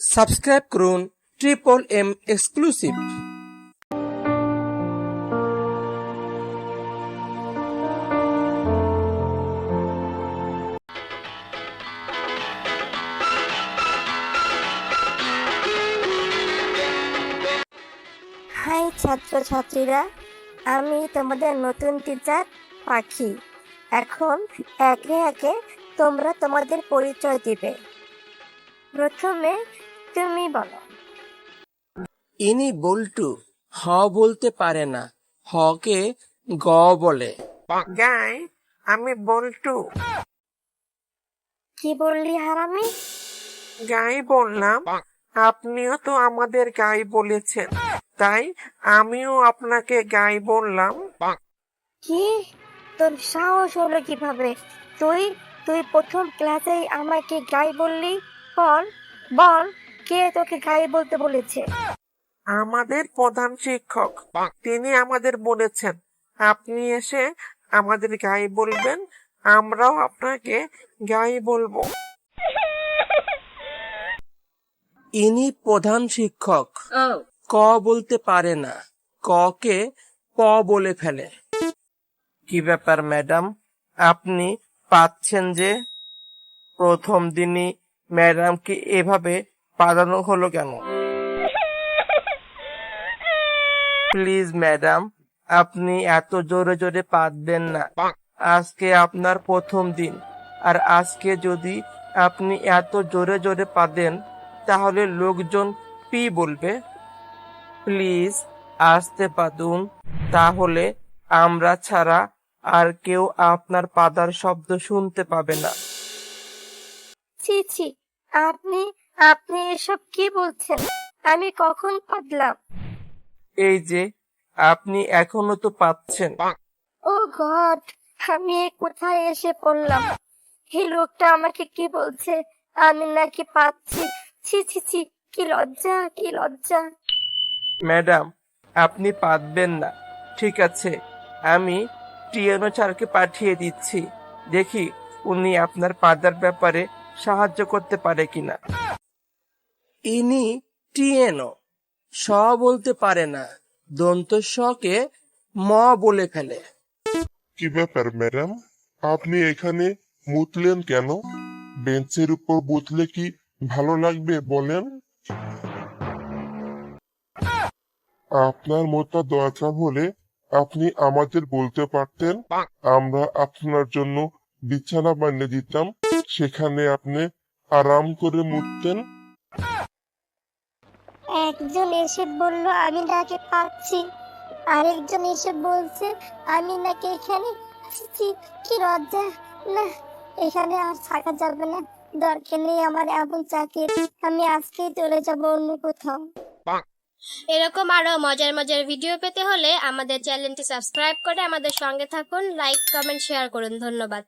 Subscribe করুন triple M exclusive. High ছাত্রছাত্রীরা, আমি তোমাদের নতুন টিচার পাখি। এখন একে একে তোমরা তোমাদের পরিচয় দিবে। প্রথমে তুমি বলো। ইনি বল্টু হ বলতে পারে না হকে গ বলে। গাই আমি বল্টু। কি বললি হারামি? গাই বললাম আপনিও তো আমাদের গাই বলেছেন তাই আমিও আপনাকে গাই বললাম। কি? তোর সাহস হলো কীভাবে? তুই তুই প্রথম ক্লাসেই আমাকে গাই বললি? বল বল। কে তোকে গাই বলতে বলেছে? আমাদের প্রধান শিক্ষক। তিনি আমাদের বলেছেন আপনি এসে আমাদের গাই বলবেন আমরাও আপনাকে গাই বলব। ইনি প্রধান শিক্ষক। ক বলতে পারে না ককে প বলে ফেলে। কি ব্যাপার ম্যাডাম? আপনি পাচ্ছেন যে প্রথম দিনই ম্যাডামকে এভাবে পাঠানো হলো কেন? প্লিজ ম্যাডাম আপনি এত জোরে জোরে পাতবেন না। আজকে আপনার প্রথম দিন। আর আজকে যদি আপনি এত জোরে জোরে পাদেন তাহলে লোকজন পি বলবে? প্লিজ আসতে পাতুন। তাহলে আমরা ছাড়া আর কেউ আপনার পাদার শব্দ শুনতে পাবে না। ছি ছি, আপনি আপনি এসব কি বলছেন? আমি কখন পাতলাম এই যে আপনি এখনও তো পাচ্ছেন। ও গড আমি কোথায় এসে পড়লাম? এই লোকটা আমাকে কি বলছে? আমি নাকি পাচ্ছি। ছি ছি ছি কি লজ্জা কি লজ্জা। ম্যাডাম আপনি পাতবেন না। ঠিক আছে আমি টিএনও স্যারকে পাঠিয়ে দিচ্ছি। দেখি উনি আপনার পাদার ব্যাপারে সাহায্য করতে পারে কিনা। ইনি টিএনও। স বলতে পারে না। দন্ত কে ম বলে ফেলে। কি ব্যাপার, ম্যাডাম? আপনি এখানে মুতলেন কেন? বেঞ্চের উপর বুতলে কি ভালো লাগবে, বলেন? আপনার মোটা দরকার হলে আপনি আমাদের বলতে পারতেন। আমরা আপনার জন্য বিছানা বানিয়ে দিতাম। সেখানে আপনি আরাম করে মুততেন। একজন এসে বলল, আমি নাকি পাচ্ছি আরেকজন এসে বলছে, আমি নাকি এখানে কি লজ্জা? না, এখানে আর থাকা যাবে না। দরকার নেই আমার এমন চাকরি। আমি আজকেই চলে যাব অন্য কোথাও। এরকম আরও মজার মজার ভিডিও পেতে হলে আমাদের চ্যানেলটি সাবস্ক্রাইব করে আমাদের সঙ্গে থাকুন, লাইক, কমেন্ট, শেয়ার করুন। ধন্যবাদ।